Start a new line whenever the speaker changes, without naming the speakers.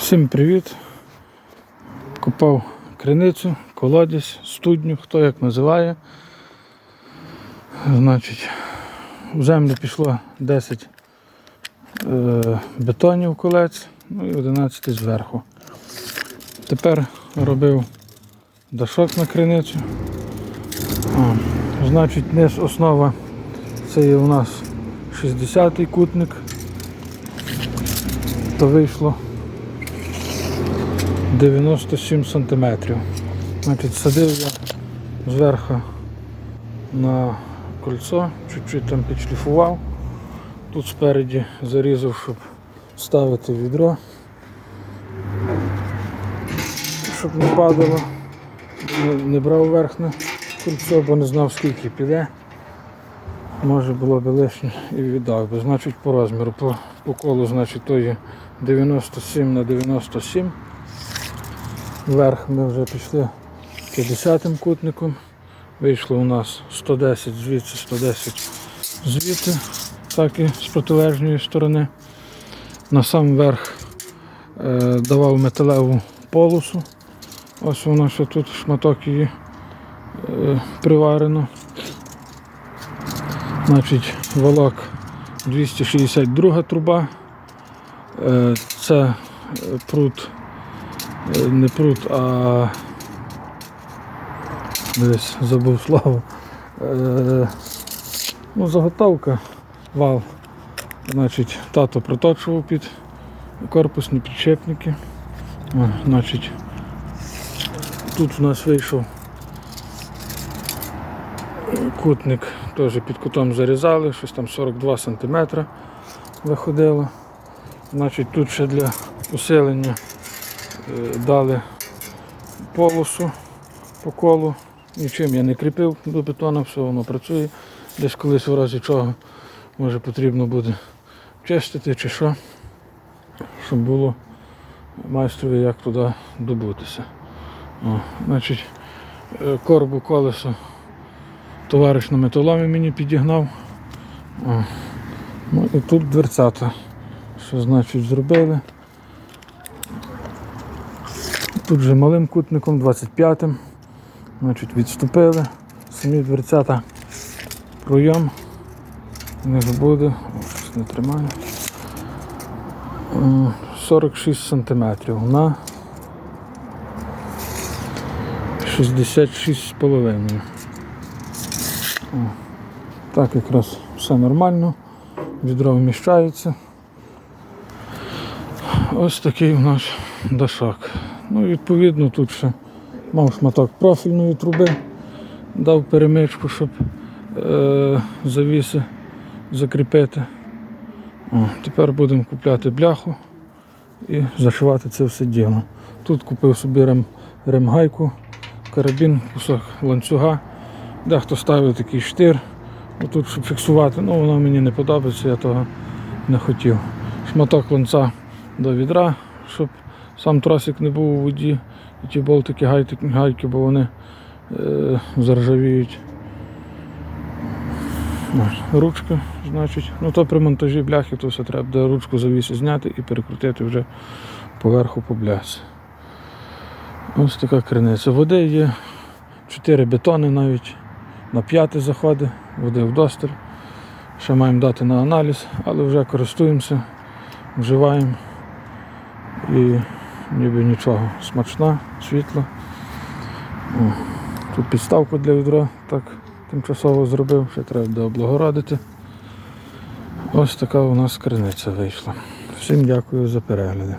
Всім привіт! Купав криницю, колодязь, студню, хто як називає. Значить, в землю пішло 10 е, бетонів колець, ну і 11 зверху. Тепер робив дашок на криницю. О, значить, низ основа це є у нас 60-й кутник. То вийшло 97 сантиметрів. Значить, садив я зверху на кольцо, чуть-чуть там підшліфував. Тут спереді зарізав, щоб ставити відро, щоб не падало. Не брав верхне кольцо, бо не знав скільки піде. Може було б лишнє і віддав би. Значить по розміру, по, по колу, значить, то є 97 на 97. Вверх ми вже пішли 50-м кутником. Вийшло у нас 110 звідси, 110 звідти, так і з протилежної сторони. На сам верх е, давав металеву полосу. Ось воно ще тут шматок її е, приварено. Значить, волок 262 труба. Е, Це прут, е, не прут, а десь забув слово. Е, Ну, заготовка, вал. Значить, тато проточував під корпусні підшипники. О, значить, тут у нас вийшов кутник, теж під кутом зарізали, щось там 42 см виходило. Значить, тут ще для усилення е, дали полосу по колу. Нічим я не кріпив до бетона, все воно працює. Десь колись в разі чого може потрібно буде чистити чи що, щоб було майстрові як туди добутися. О, значить, е, корбу колесо товариш на металомі мені підігнав. О, ну і тут дверцята. Що значить зробили. Тут вже малим кутником, 25-м. Значить, відступили. Самі дверцята пройом. Них буде. О, щось не тримаю. 46 сантиметрів на 66,5. Так якраз все нормально, відро вміщається. Ось такий у нас дашок. Ну, відповідно, тут ще мав шматок профільної труби, дав перемичку, щоб е, завіси закріпити. О, тепер будемо купляти бляху і зашивати це все діло. Тут купив собі рем, ремгайку, карабін, кусок ланцюга. Дехто ставив такий штир, тут, щоб фіксувати, ну воно мені не подобається, я того не хотів. Шматок ланця до відра, щоб сам тросик не був у воді, і ті болтики, гайки, гайки бо вони е, заржавіють. Ручка, значить, ну то при монтажі бляхи, то все треба буде ручку завіси зняти і перекрутити вже поверху по блясі. Ось така криниця. Води є, 4 бетони навіть на п'яти заходи, води вдосталь. Ще маємо дати на аналіз, але вже користуємося, вживаємо і ніби нічого. Смачна, світла. Тут підставку для відра так тимчасово зробив, ще треба буде облагородити. Ось така у нас криниця вийшла. Всім дякую за перегляди.